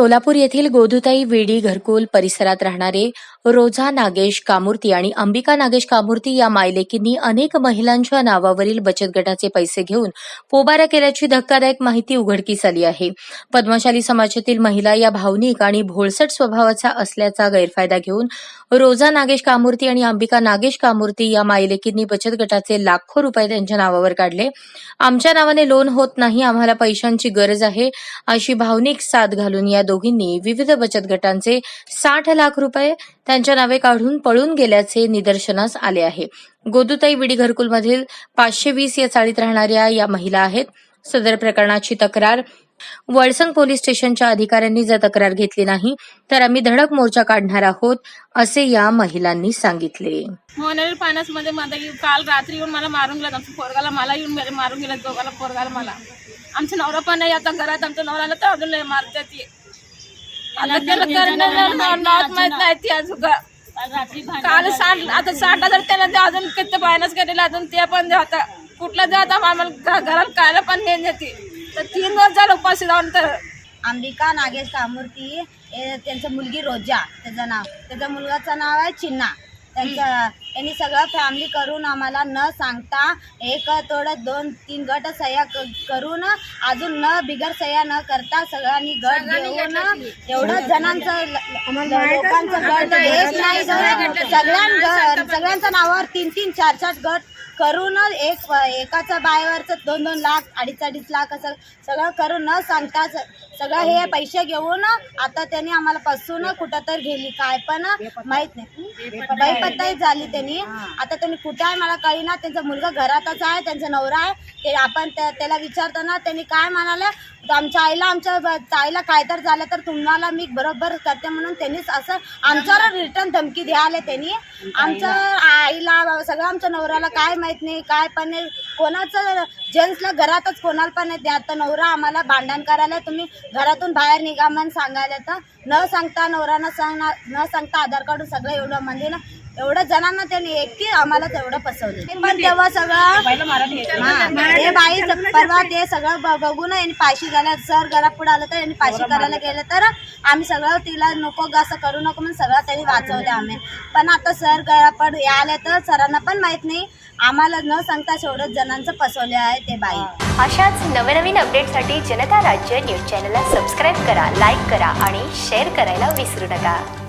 सोलापूर येथील गोधुताई वेडी घरकुल परिसरात राहणारे रोझा नागेश कामूर्ती आणि अंबिका नागेश कामूर्ती या मायलेकींनी अनेक महिलांच्या नावावरील बचत गटाचे पैसे घेऊन पोबारा केल्याची धक्कादायक माहिती उघडकीस आली आहे. पद्मशाली समाजातील महिला या भावनिक आणि भोळसट स्वभावाचा असल्याचा गैरफायदा घेऊन रोजा नागेश कामूर्ती आणि अंबिका नागेश कामूर्ती या मायलेकींनी बचत गटाचे लाखो रुपये त्यांच्या नावावर काढले. आमच्या नावाने लोन होत नाही आम्हाला पैशांची गरज आहे अशी भावनिक साथ घालून या दोघींनी विविध बचत गटांचे साठ लाख रुपये त्यांच्या नावे काढून पळून गेल्याचे निदर्शनास आले आहे. गोदुताई विडी घरकुलमधील पाचशे वीस या चाळीत राहणाऱ्या या महिला आहेत. सदर प्रकरणाची तक्रार वळसंग पोलीस स्टेशनच्या अधिकाऱ्यांनी जर तक्रार घेतली नाही तर आम्ही धडक मोर्चा काढणार आहोत असे या महिलांनी सांगितले. होणारी पाण्यामध्ये माझा काल रात्री येऊन मला मारून गेला. आमच्या पोरगाला मला येऊन मेरे मारून गेला दोघाला पोरगाला मला. आमचा नवरा पण नाही आता घरात आमच्या नवऱ्याला तर अजून लय मारते आता त्याला नावात माहीत नाही ती अजून काल साठ आता साठ हजार त्याला ते अजून किती बायनच केलेलं अजून ते पण द्या आता. कुठलं आता? आम्हाला घरात खायला पण नाही देते तर तीन दिवस झालं उपाशी जाऊन तर. अंबिका नागेश कामूर्ती त्यांचं मुलगी रोजा त्याचं नाव. त्याच्या मुलगाचं नाव आहे चिन्ना. त्यांचं त्यांनी सगळं फॅमिली करून आम्हाला न सांगता एक थोडं दोन तीन गट सह्या करून अजून न बिगर सह्या न करता सगळ्यांनी गट घेऊन एवढं जणांचं लोकांचं गट एक नाही. सगळ्यां सगळ्यांच्या नावावर तीन तीन चार चार गट करून एक एकाच्या बायवरचं दोन दोन लाख अडीच अडीच लाख असं सगळं करून न सांगता सगळं हे पैसे घेऊन आता त्यांनी आम्हाला पासून कुठं तर गेली. काय पण माहीत नाही. बैपत्ताही झाली त्यांनी. आता त्यांनी कुठं आहे मला कळीना त्यांचा मुलगा घरातच आहे त्यांचा नवरा आहे. ते आपण त्या- त्याला विचारताना त्यांनी काय म्हणाला? आमच्या आईला आमच्या आईला ताईला काय तर झालं तर तुम्हाला मी बरोबर करते म्हणून त्यांनीच असं आमच्यावर रिटर्न धमकी द्यायला त्यांनी. आमच्या आईला सगळं आमच्या नवऱ्याला काय माहीत नाही काय पण नाही. कोणाचं जेंट्सला घरातच कोणाला पण नाही आता नवरा आम्हाला भांडण करायला तुम्ही घरातून बाहेर निघा म्हणून सांगायला तर न सांगता नवरानं सांगणार न सांगता आधार कार्ड सगळं एवढं म्हणजे ना एवढं जणांना त्यांनी एकटी आम्हाला तेवढं फसवलं. पण तेव्हा सगळं हा, हे बाई परवा ते सगळं ब- बघून यांनी पाशी झाल्या सर घरा पुढे आलं तर यांनी पाशी करायला गेलं तर आम्ही सगळं तिला नको ग असं करू नको म्हणून सगळं त्यांनी वाचवले आम्ही. पण आता सर घरापड आले तर सरांना पण माहीत नाही. आम्हाला न सांगता एवढंच जणांचं फसवले आहे ते बाई. अशाच नवनवीन अपडेटसाठी जनता राज्य न्यूज चॅनलला सबस्क्राईब करा लाईक करा आणि शेअर करायला विसरू नका.